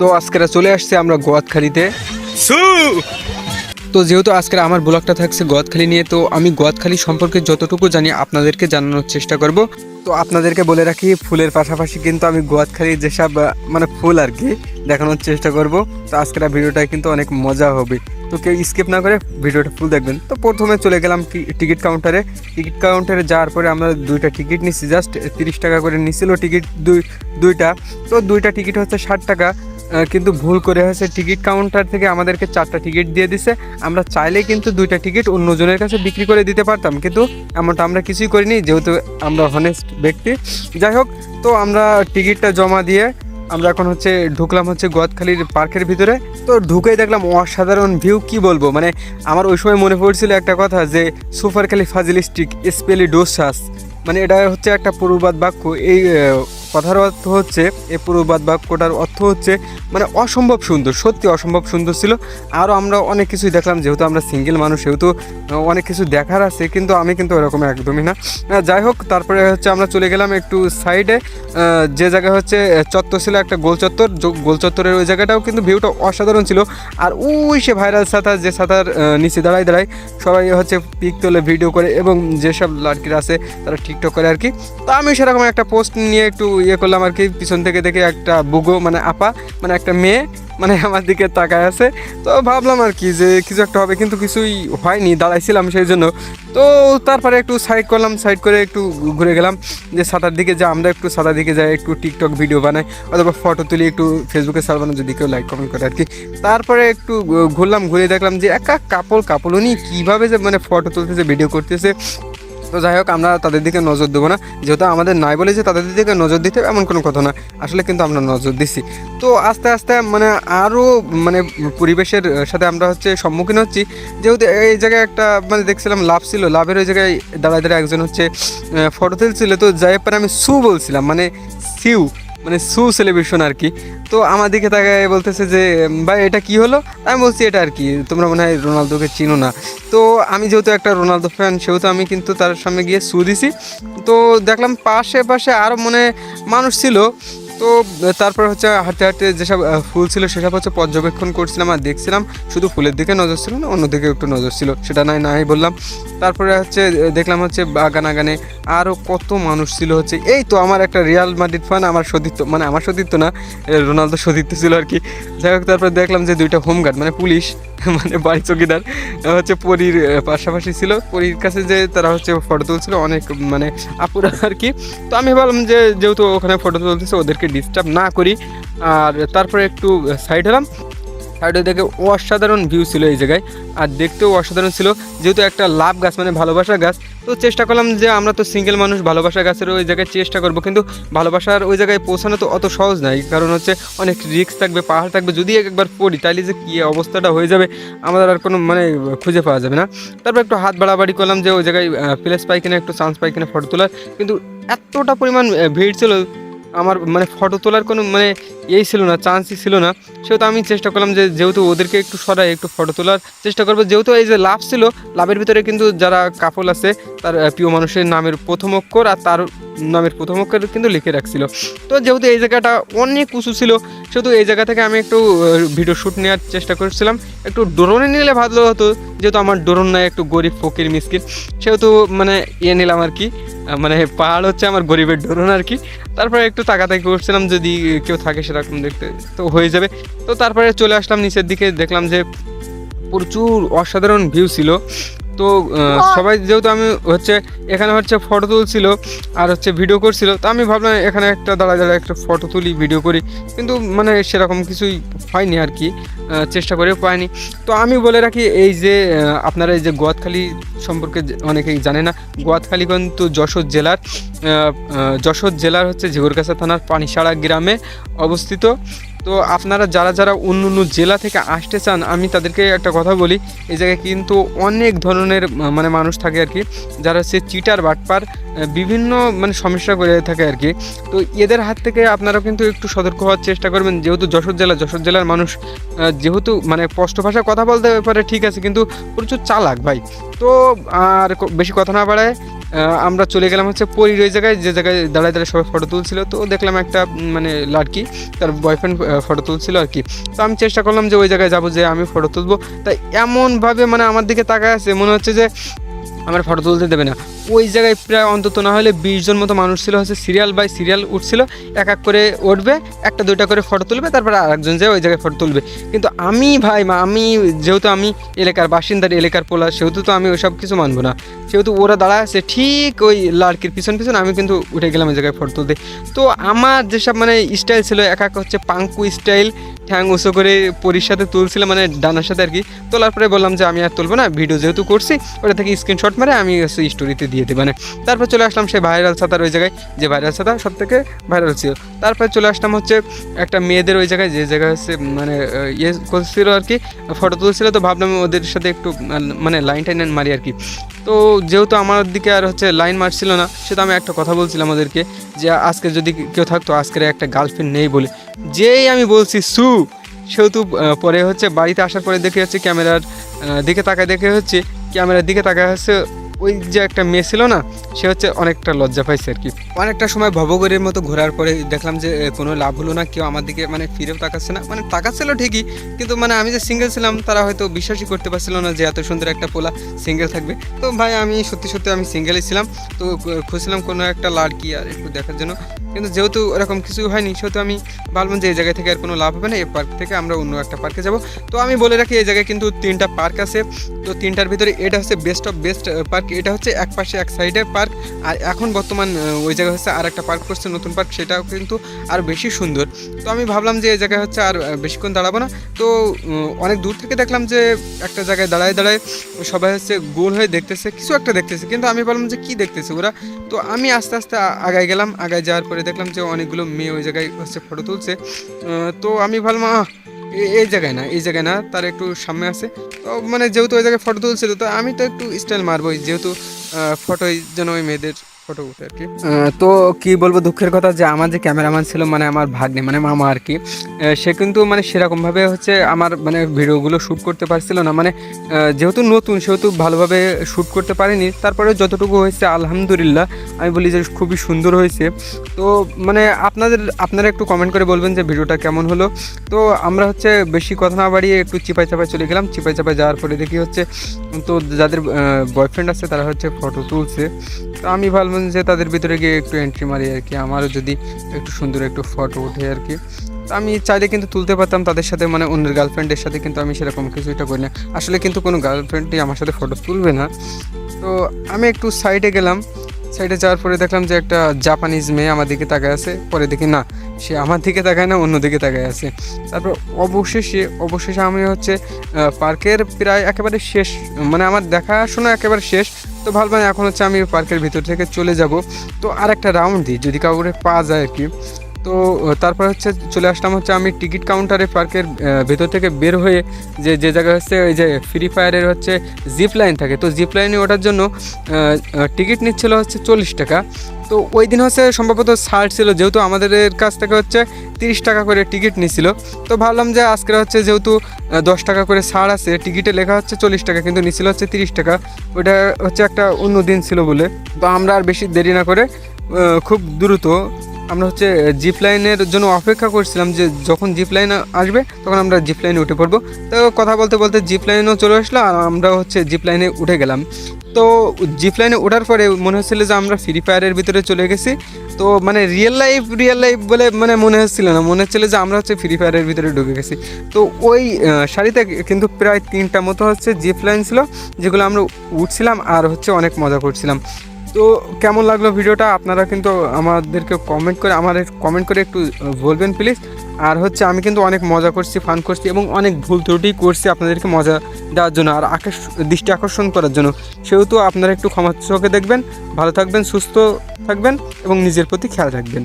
তো আজকেরা চলে আসছে আমরা গোয়াতখালিতে। তো যেহেতু আজকের আমার ব্লগটা থাকছে গোয়াতখালি নিয়ে তো আমি গোয়াতখালি সম্পর্কে যতটুকু জানি আপনাদেরকে জানানোর চেষ্টা করব। তো আপনাদেরকে বলে রাখি ফুলের পাশাপাশি কিন্তু আমি গোয়াতখালির যেসব মানে ফুল আর কি দেখানোর চেষ্টা করব। তো আজকের ভিডিওটা কিন্তু অনেক মজা হবে। তো কেউ স্কিপ না করে ভিডিওটা ফুল দেখবেন। তো প্রথমে চলে গেলাম টিকিট কাউন্টারে টিকিট কাউন্টারে যাওয়ার পরে আমরা দুইটা টিকিট নিচ্ছি জাস্ট তিরিশ টাকা করে নিছিল টিকিট দুই দুইটা। তো দুইটা টিকিট হচ্ছে ষাট টাকা। কিন্তু ভুল করে হয়েছে টিকিট কাউন্টার থেকে আমাদেরকে চারটা টিকিট দিয়ে দিছে। আমরা চাইলে কিন্তু দুইটা টিকিট অন্যজনের কাছে বিক্রি করে দিতে পারতাম, কিন্তু এমনটা আমরা কিছুই করিনি, যেহেতু আমরা হনেস্ট ব্যক্তি। যাই হোক, তো আমরা টিকিটটা জমা দিয়ে আমরা এখন হচ্ছে ঢুকলাম হচ্ছে গদখালির পার্কের ভিতরে। তো ঢুকেই দেখলাম অসাধারণ ভিউ কি বলব? মানে আমার ওই সময় মনে পড়ছিল একটা কথা যে সুপার খালি ফাজিলিস্টিক স্পেলি ডোসাস মানে এটা হচ্ছে একটা পূর্বাদ বাক্য। এই কথার অর্থ হচ্ছে এই পূর্বাদ বাক্যটার অর্থ হচ্ছে মানে অসম্ভব সুন্দর, সত্যি অসম্ভব সুন্দর ছিল। আরও আমরা অনেক কিছুই দেখলাম, যেহেতু আমরা সিঙ্গেল মানুষ, সেহেতু অনেক কিছু দেখার আছে, কিন্তু আমি কিন্তু এরকম একদমই না। যাই হোক, তারপরে হচ্ছে আমরা চলে গেলাম একটু সাইডে যে জায়গা হচ্ছে, চত্বর ছিল একটা গোল চত্বর গোল চত্বরের ওই জায়গাটাও কিন্তু ভিউটা অসাধারণ ছিল। আর ওই সে ভাইরাল সাঁতার, যে সাঁতার নিচে দাঁড়ায় দাঁড়ায়, সবাই হচ্ছে পিক তোলে ভিডিও করে, এবং যেসব লাড়কিরা আছে, তারা টিকটক করে আর কি। তো আমি সেরকম একটা পোস্ট নিয়ে একটু ইয়ে করলাম আর কি, পিছন থেকে দেখে একটা বুগো মানে আপা মানে একটা মেয়ে মানে আমার দিকে তাকায় আছে। তো ভাবলাম আর কি যে কিছু একটা হবে, কিন্তু কিছুই হয়নি, দাঁড়াইছিলাম সেই জন্য। তো তারপরে একটু সাইড করলাম সাইড করে একটু ঘুরে গেলাম। যে সাঁতার দিকে যা, আমরা একটু সাঁতার দিকে যাই, একটু টিকটক ভিডিও বানাই, অথবা ফটো তুলি, একটু ফেসবুকে সার সারবানো যদি কেউ লাইক কমেন্ট করে আর কি। তারপরে একটু ঘুরলাম, ঘুরে দেখলাম যে একা কাপড় কাপড় উনি কীভাবে যে মানে ফটো তুলতেছে ভিডিও করতেছে। তো যাই হোক, আমরা তাদের দিকে নজর দেবো না। যেহেতু আমাদের নাই বলে যে তাদের দিকে নজর দিতে হবে, এমন কোনো কথা না। আসলে কিন্তু আমরা নজর দিচ্ছি তো আস্তে আস্তে মানে আরও মানে পরিবেশের সাথে আমরা হচ্ছে সম্মুখীন হচ্ছি। যেহেতু এই জায়গায় একটা মানে দেখছিলাম লাভ ছিল, লাভের ওই জায়গায় দাঁড়ায় দাঁড়ায় একজন হচ্ছে ফটো তুলছিল। তো যাই পরে আমি সু বলছিলাম মানে সিউ। মানে সু সেলিব্রেশন আর কি। তো আমার দিকে তাকায় বলতেছে যে, ভাই, এটা কি হলো? আমি বলছি, এটা আর কি, তোমরা মনে হয় রোনালদোকে চিনো না। তো আমি যেহেতু একটা রোনালদো ফ্যান সেহেতু আমি কিন্তু তার সামনে গিয়ে সু দিছি। তো দেখলাম পাশে পাশে আরও মনে মানুষ ছিল। তো, তারপর হচ্ছে হাঁটতে হাঁটতে যেসব ফুল ছিল সেসব হচ্ছে পর্যবেক্ষণ করছিলাম আর দেখছিলাম। শুধু ফুলের দিকে নজর ছিল না, অন্যদিকে একটু নজর ছিল, সেটা নাই নাই বললাম। তারপরে হচ্ছে দেখলাম হচ্ছে বাগান আগানে আরও কত মানুষ ছিল হচ্ছে। এই তো আমার একটা রিয়াল মাদ্রিদ ফান আমার সতীর্থ মানে আমার সতীর্থ না রোনালদো সতীর্থ ছিল আর কি। যাই হোক, তারপরে দেখলাম যে দুইটা হোমগার্ড মানে পুলিশ মানে বাড়ি চৌকিদার হচ্ছে পরীর পাশাপাশি ছিল। পরীর কাছে যে তারা হচ্ছে ফটো তুলছিল, অনেক মানে আপুরা আর কি তো আমি ভাবলাম যে, যেহেতু ওখানে ফটো তুলতেছে, ওদেরকে ডিস্টার্ব না করি। আর তারপরে একটু সাইড হলাম। সাইডে দেখে অসাধারণ ভিউ ছিল এই জায়গায়। আর দেখতেও অসাধারণ ছিল, যেহেতু একটা লাভ গাছ মানে ভালোবাসার গাছ, তো চেষ্টা করলাম যে আমরা তো সিঙ্গেল মানুষ, ভালোবাসা গাছের ওই জায়গায় চেষ্টা করব, কিন্তু ভালোবাসার ওই জায়গায় পৌঁছানো তো অত সহজ নয় কারণ হচ্ছে অনেক রিস্ক থাকবে, পাহাড় থাকবে, যদি একবার পড়ি তাহলে যে কী অবস্থাটা হয়ে যাবে, আমাদের আর কোনো মানে খুঁজে পাওয়া যাবে না। তারপর একটু হাত বাড়াবাড়ি করলাম যে ওই জায়গায় প্লেস পাই কিনা, একটু চান্স পাই কিনা ফটো তোলার। কিন্তু এতটা পরিমাণ ভিড় ছিল আমার মানে ফটো তোলার কোনো মানে এই ছিল না চান্সই ছিল না। সেহেতু আমি চেষ্টা করলাম যে যেহেতু ওদেরকে একটু সরাই, একটু ফটো তোলার চেষ্টা করব। যেহেতু এই যে লাভ ছিল লাভের ভিতরে কিন্তু যারা কাপল আছে, তার প্রিয় মানুষের নামের প্রথম অক্ষর আর তার নামের প্রথম অক্ষর কিন্তু লিখে রাখছিল। তো যেহেতু এই জায়গাটা অনেক উঁচু ছিল, সেহেতু এই জায়গা থেকে আমি একটু ভিডিও শ্যুট নেওয়ার চেষ্টা করছিলাম। একটু ড্রোনে নিলে ভালো হতো, যেহেতু আমার ড্রোন নাই, একটু গরিব ফকির মিসকিন সেহেতু মানে ইয়ে নিলাম আর কি। মানে পাহাড় হচ্ছে আমার গরিবের ধরুন আর কি। তারপরে একটু তাকাতাকি করছিলাম, যদি কেউ থাকে সেরকম দেখতে, তো হয়ে যাবে। তো তারপরে চলে আসলাম নিচের দিকে, দেখলাম যে প্রচুর অসাধারণ ভিউ ছিল। তো সবাই যেহেতু আমি হচ্ছে এখানে হচ্ছে ফটো তুলছিল আর হচ্ছে ভিডিও করছিল তো আমি ভাবলাম এখানে একটা দাঁড়ায় দাঁড়ায় একটা ফটো তুলি ভিডিও করি। কিন্তু মানে সেরকম কিছুই হয়নি আর কি চেষ্টা করেও পাইনি। তো আমি বলে রাখি এই যে আপনারা এই যে গোয়াতখালী সম্পর্কে অনেকেই জানে না গোয়াতখালী কিন্তু যশোর জেলার যশোর জেলার হচ্ছে ঝিগুরগাছা থানার পানিসাড়া গ্রামে অবস্থিত। তো আপনারা যারা যারা অন্য অন্য জেলা থেকে আসতে চান, আমি তাদেরকে একটা কথা বলি, এই জায়গায় কিন্তু অনেক ধরনের মানে মানুষ থাকে আর কি, যারা হচ্ছে চিটার, বাটপার বিভিন্ন মানে সমস্যা করে থাকে আর কি। তো এদের হাত থেকে আপনারা কিন্তু একটু সতর্ক হওয়ার চেষ্টা করবেন, যেহেতু যশোর জেলা, যশোর জেলার মানুষ যেহেতু মানে স্পষ্ট ভাষায় কথা বলতে পারে, ঠিক আছে, কিন্তু প্রচুর চালাক ভাই। তো আর বেশি কথা না বাড়ায় আমরা চলে গেলাম হচ্ছে পরির ওই জায়গায়, যে জায়গায় দাঁড়ায় দাঁড়ায় সবাই ফটো তুলছিল। তো দেখলাম একটা মানে লাড়কি, তার বয়ফ্রেন্ড ফটো তুলছিল আর কি। তো আমি চেষ্টা করলাম যে ওই জায়গায় যাব যে আমি ফটো তুলবো। তাই এমনভাবে মানে আমার দিকে তাকায় আছে, মনে হচ্ছে যে আমার ফটো তুলতে দেবে না। ওই জায়গায় প্রায় অন্তত না হলে বিশ জন মতো মানুষ ছিল, হচ্ছে সিরিয়াল বাই সিরিয়াল উঠছিল। এক এক করে উঠবে, একটা দুইটা করে ফটো তুলবে, তারপরে আরেকজন যে ওই জায়গায় ফটো তুলবে। কিন্তু আমি ভাই আমি যেহেতু আমি এলাকার বাসিন্দার এলাকার পোলা, সেহেতু তো আমি ওইসব কিছু মানবো না। সেহেতু ওরা দাঁড়ায় আছে, ঠিক ওই লাড়কির পিছন পিছন, আমি কিন্তু উঠে গেলাম ওই জায়গায় ফটো তুলতে। তো আমার যেসব মানে স্টাইল ছিল, এক এক হচ্ছে পাঙ্কু স্টাইল ঠ্যাং উঁচু করে পরির সাথে তুলছিলাম মানে ডানার সাথে আর কি। তোলার পরে বললাম যে, আমি আর তুলবো না, ভিডিও যেহেতু করছি, ওটা থেকে স্ক্রিনশট মারে, আমি স্টোরিতে দিয়ে দিই মানে তারপর চলে আসলাম সেই ভাইরাল ছাতার ওই জায়গায়, যে ভাইরাল ছাতা সব থেকে ভাইরাল ছিল। তারপরে চলে আসলাম হচ্ছে একটা মেয়েদের ওই জায়গায়, যে জায়গায় হচ্ছে মানে ইয়ে করছিল আর কি ফটো তুলছিল, তো ভাবলাম ওদের সাথে একটু মানে লাইন টাইন মারি আর কি। তো যেহেতু আমার দিকে আর হচ্ছে লাইন মারছিল না সেটা আমি একটা কথা বলছিলাম ওদেরকে যে আজকে যদি কেউ থাকতো, আজকের একটা গার্লফ্রেন্ড নেই বলে। যেই আমি বলছি সু, সেহেতু পরে হচ্ছে বাড়িতে আসার পরে দেখে হচ্ছে ক্যামেরার দিকে তাকায় দেখে হচ্ছে, ক্যামেরার দিকে তাকায় হচ্ছে ওই যে একটা মেয়ে ছিল না, সে হচ্ছে অনেকটা লজ্জা পাইছে আর কি। অনেকটা সময় ভবগরের মতো ঘোরার পরে দেখলাম যে কোনো লাভ হলো না, কেউ আমার দিকে মানে ফিরেও তাকাচ্ছে না। মানে তাকাচ্ছিল ঠিকই, কিন্তু মানে আমি যে সিঙ্গেল ছিলাম, তারা হয়তো বিশ্বাসই করতে পারছিল না যে, এত সুন্দর একটা পোলা সিঙ্গেল থাকবে। তো ভাই, আমি সত্যি সত্যি আমি সিঙ্গেলই ছিলাম, তো খুঁজছিলাম কোনো একটা লাড়কি আর একটু দেখার জন্য। কিন্তু যেহেতু এরকম কিছু হয়নি, সেহেতু আমি ভাবলাম যে, এই জায়গা থেকে আর কোনো লাভ হবে না, এই পার্ক থেকে আমরা অন্য একটা পার্কে যাব। তো আমি বলে রাখি, এই জায়গায় কিন্তু তিনটা পার্ক আছে। তো তিনটার ভিতরে এটা হচ্ছে বেস্ট অফ বেস্ট পার্ক এটা হচ্ছে এক পাশে এক সাইডে পার্ক, আর এখন বর্তমান ওই জায়গায় হচ্ছে আর একটা পার্ক করছে নতুন পার্ক, সেটাও কিন্তু আর বেশি সুন্দর। তো আমি ভাবলাম যে এই জায়গায় হচ্ছে আর বেশিক্ষণ দাঁড়াবো না। তো অনেক দূর থেকে দেখলাম যে একটা জায়গায় দাঁড়ায় দাঁড়ায় সবাই হচ্ছে গোল হয়ে দেখতেছে, কিছু একটা দেখতেছে, কিন্তু আমি ভাবলাম যে কি দেখতেছে ওরা? তো আমি আস্তে আস্তে আগায় গেলাম, আগায় যাওয়ার পরে দেখলাম যে অনেকগুলো মেয়ে ওই জায়গায় হচ্ছে ফটো তুলছে। তো আমি ভাবলাম এই জায়গায় না, এই জায়গায় না, তার একটু সামনে আছে। মানে যেহেতু ওই জায়গায় ফটো তুলছিল, তো আমি তো একটু স্টাইল মারবোই, যেহেতু ফটোই যেন ওই মেয়েদের ফটো উঠে আর কি। তো কি বলব, দুঃখের কথা যে আমার যে ক্যামেরাম্যান ছিল মানে আমার ভাগ্নে মানে মামা আর কি সে কিন্তু মানে সেরকমভাবে হচ্ছে আমার মানে ভিডিওগুলো শ্যুট করতে পারছিল না। মানে যেহেতু নতুন, সেহেতু ভালোভাবে শ্যুট করতে পারিনি তারপরে যতটুকু হয়েছে, আলহামদুলিল্লাহ, আমি বলি যে খুবই সুন্দর হয়েছে। তো মানে আপনাদের, আপনারা একটু কমেন্ট করে বলবেন যে ভিডিওটা কেমন হলো। তো আমরা হচ্ছে বেশি কথা না বাড়িয়ে একটু চিপাই চাপায় চলে গেলাম। চিপাই চাপায় যাওয়ার পরে দেখি হচ্ছে, তো যাদের বয়ফ্রেন্ড আছে, তারা হচ্ছে ফটো তুলছে। তো আমি ভাবলাম যে তাদের ভিতরে গিয়ে একটু এন্ট্রি মারি আর কি, আমারও যদি একটু সুন্দর একটু ফটো ওঠে আর কি। আমি চাইলে কিন্তু তুলতে পারতাম তাদের সাথে মানে অন্যের গার্লফ্রেন্ডের সাথে কিন্তু আমি সেরকম কিছুটা করি না। আসলে কিন্তু কোনো গার্লফ্রেন্ডই আমার সাথে ফটো তুলবে না। তো আমি একটু সাইডে গেলাম সাইডে যাওয়ার পরে দেখলাম যে একটা জাপানিজ মেয়ে আমার দিকে তাকায় আছে, পরে দেখি না, সে আমার দিকে তাকায় না, অন্য দিকে তাকায় আছে। তারপর অবশেষে অবশেষে আমি হচ্ছে পার্কের প্রায় একেবারে শেষ মানে আমার দেখাশোনা একেবারে শেষ তো ভাবলাম এখন হচ্ছে আমি পার্কের ভিতর থেকে চলে যাব। তো আর একটা রাউন্ড দিই, যদি কাউকে পাওয়া যায় আর কি। তো তারপর হচ্ছে চলে আসলাম হচ্ছে আমি টিকিট কাউন্টারে পার্কের ভেতর থেকে বের হয়ে যে যে জায়গায় হচ্ছে ওই যে ফ্রি ফায়ারের হচ্ছে জিপ লাইন থাকে। তো জিপ লাইনে ওঠার জন্য টিকিট নিচ্ছিল হচ্ছে চল্লিশ টাকা। তো ওই দিন হচ্ছে সম্ভবত ছাড় ছিল, যেহেতু আমাদের কাছ থেকে হচ্ছে তিরিশ টাকা করে টিকিট নিছিল। তো ভাবলাম যে আজকে হচ্ছে যেহেতু দশ টাকা করে ছাড় আছে, টিকিটে লেখা হচ্ছে চল্লিশ টাকা, কিন্তু নিছিল হচ্ছে তিরিশ টাকা। ওটা হচ্ছে একটা অন্য দিন ছিল বলে। তো আমরা আর বেশি দেরি না করে খুব দ্রুত আমরা হচ্ছে জিপ লাইনের জন্য অপেক্ষা করছিলাম যে যখন জিপ লাইন আসবে, তখন আমরা জিপ লাইনে উঠে পড়ব। তো কথা বলতে বলতে জিপ লাইনেও চলে আসলো আর আমরা হচ্ছে জিপ লাইনে উঠে গেলাম। তো জিপ লাইনে ওঠার পরে মনে হচ্ছিল যে আমরা ফ্রি ফায়ারের ভিতরে চলে গেছি। তো মানে রিয়েল লাইফ রিয়েল লাইফ বলে মানে মনে হচ্ছিল না। মনে হচ্ছিল যে আমরা হচ্ছে ফ্রি ফায়ারের ভিতরে ঢুকে গেছি। তো ওই শাড়িতে কিন্তু প্রায় তিনটা মতো হচ্ছে জিপ লাইন ছিল, যেগুলো আমরা উঠছিলাম আর হচ্ছে অনেক মজা করছিলাম। তো কেমন লাগল ভিডিওটা? আপনারা কিন্তু আমাদেরকে কমেন্ট করে, আমার কমেন্ট করে একটু বলবেন প্লিজ আর হচ্ছে আমি কিন্তু অনেক মজা করছি ফান করছি এবং অনেক ভুল ত্রুটি করছি আপনাদেরকে মজা দেওয়ার জন্য আর আকর্ষ, দৃষ্টি আকর্ষণ করার জন্য। সেহেতু আপনারা একটু ক্ষমা চোখে দেখবেন, ভালো থাকবেন, সুস্থ থাকবেন এবং নিজের প্রতি খেয়াল রাখবেন।